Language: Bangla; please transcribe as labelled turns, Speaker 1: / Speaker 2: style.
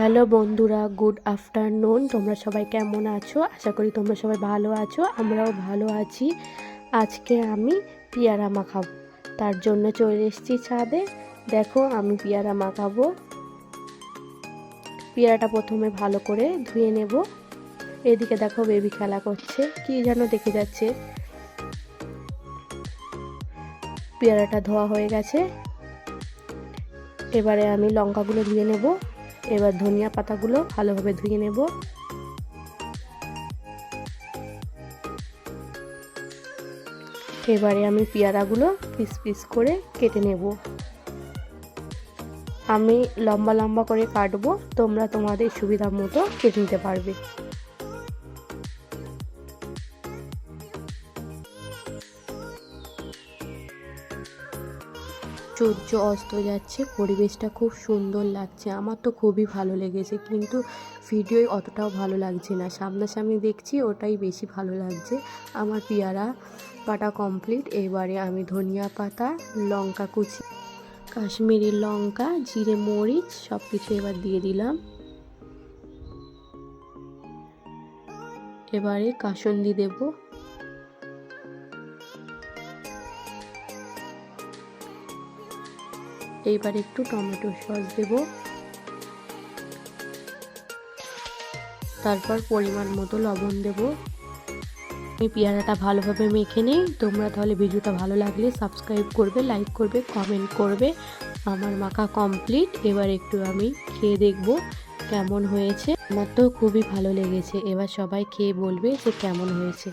Speaker 1: হ্যালো বন্ধুরা, গুড আফটারনুন। তোমরা সবাই কেমন আছো? আশা করি তোমরা সবাই ভালো আছো, আমরাও ভালো আছি। আজকে আমি পেয়ারা মাখাবো। তার জন্য চলে এসেছি ছাদে। দেখো, আমি পেয়ারা মাখাবো। পেয়ারাটা প্রথমে ভালো করে ধুয়ে নেব। এদিকে দেখো, বেবি খেলা করছে। কি যেন দেখে যাচ্ছে। পেয়ারাটা ধোয়া হয়ে গেছে। এবারে আমি লঙ্কাগুলো ধুয়ে নেব। এবার ধনিয়া পাতাগুলো ভালোভাবে ধুয়ে নেব। এবারে আমি পেয়ারাগুলো পিস পিস করে কেটে নেব। আমি লম্বা লম্বা করে কাটবো, তোমরা তোমাদের সুবিধা মতো কেটে নিতে পারবে। সূর্য অস্ত যাচ্ছে, পরিবেশটা খুব সুন্দর লাগছে, আমার তো খুবই ভালো লেগেছে, কিন্তু ভিডিওয় অতটাও ভালো লাগছে না, সামনাসামনি দেখছি ওটাই বেশি ভালো লাগছে, আমার পেয়ারা কাটা কমপ্লিট এবারে আমি ধনিয়া পাতা, লঙ্কা কুচি, কাশ্মীরি লঙ্কা, জিরে মরিচ সব কিছু এবার দিয়ে দিলাম। এবারে কাসন্দি দেবো এইবার একটু টমেটো সস দেব। তারপর পরিমাণ মতো লবণ দেব। আমি পেয়ারাটা ভালোভাবে মেখে নিই। তোমরা তাহলে ভিডিওটা ভালো লাগলে সাবস্ক্রাইব করবে লাইক করবে কমেন্ট করবে। আমার মাখা কমপ্লিট এবার একটু আমি খেয়ে দেখব কেমন হয়েছে। আমার তো খুবই ভালো লেগেছে। এবার সবাই খেয়ে বলবে যে কেমন হয়েছে।